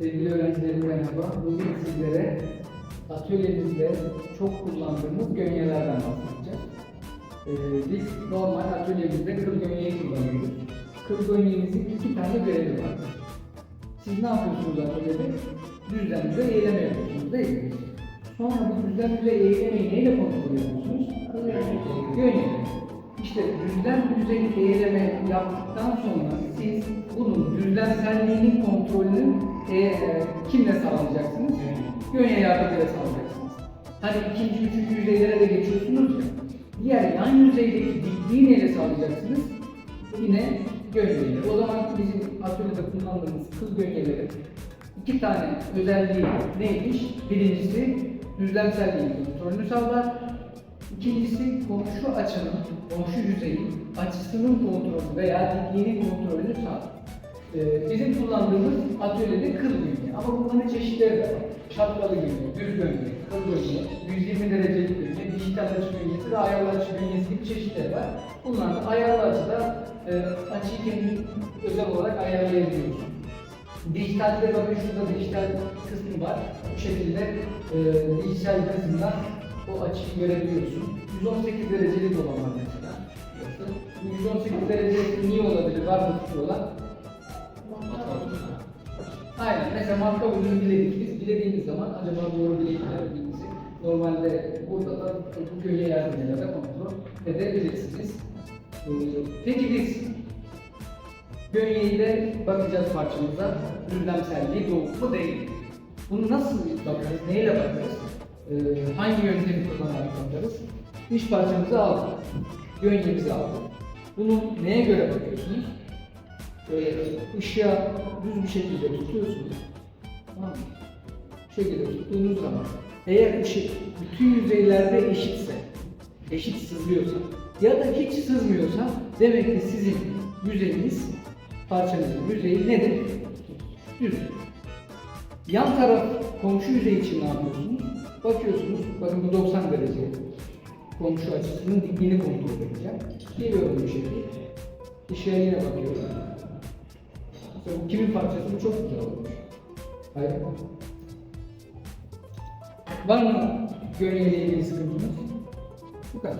Sevgili öğrencilerim merhaba. Bugün sizlere atölyemizde çok kullandığımız gönyelerden bahsedeceğim. Ee, biz normal atölyemizde kıl gönyeyi kullanıyoruz. Kıl gönyemizin iki tane görevi var. Siz ne yapıyorsunuz atölyede? Düzden düze yapıyorsunuz değil mi? Sonra bu düzden düze neyle kontrol ediyorsunuz? Gönye. İşte düzlem düzey eğleme yaptıktan sonra siz bunun düzlemselliğinin kontrolünü e, kimle sağlayacaksınız? Gönye yardımıyla sağlayacaksınız. Hani ikinci, üçüncü yüzeylere de geçiyorsunuz ya. Diğer yan yüzeydeki dikliği neyle sağlayacaksınız? Yine gönyeyle. O zaman bizim atölyede kullandığımız kıl gönyelerin iki tane özelliği neymiş? Birincisi düzlemselliğin kontrolünü sağlar. İkincisi komşu açının, komşu yüzeyin açısının kontrolü veya dikliğinin kontrolünü sağlar. Ee, bizim kullandığımız atölyede kıl gönye ama bunların çeşitleri de var. Şapkalı gönye, düz gönye, kıl gönye, 120 derecelik gönye, dijital açı gönyesi ve ayarlı açı gönyesi gibi çeşitleri var. Bunlar da ayarlı açıda e, açıyı kendin özel olarak ayarlayabiliyorsun. Dijitalde bakın şurada dijital kısmı var. Bu şekilde e, dijital kısımdan o açıyı görebiliyorsun. 118 derecelik olan var mesela. Burası. Bu 118 derece niye olabilir? Var mı fikri Mesela marka ürünü biledik biz. Bilediğimiz zaman acaba doğru bilebildiğimizi normalde burada da bu köyye yardımıyla da kontrol edebilirsiniz. Peki biz Gönye'yi de bakacağız parçamıza. Düzlemselliği doğru mu değil mi? Bunu nasıl bakarız? Neyle bakarız? Ee, hangi yöntemi kullanarak bakarız? İş parçamızı aldık. Gönyemizi aldık. Bunu neye göre bakıyorsunuz? Böyle ışığa düz bir şekilde tutuyorsunuz. Tamam mı? Bu şekilde tuttuğunuz zaman eğer ışık bütün yüzeylerde eşitse, eşit sızıyorsa ya da hiç sızmıyorsa demek ki sizin yüzeyiniz, parçanızın yüzeyi nedir? Düz. Yan taraf komşu yüzey için ne yapıyorsunuz? Bakıyorsunuz, bakın bu 90 derece komşu açısının dikliğini kontrol edeceğim. Geliyorum bu şekilde. Işığa yine bakıyorum. Mesela bu kimin parçası? Bu çok güzel olmuş. Hayır. Var mı gönyeyle ilgili sıkıntınız? Bu kadar.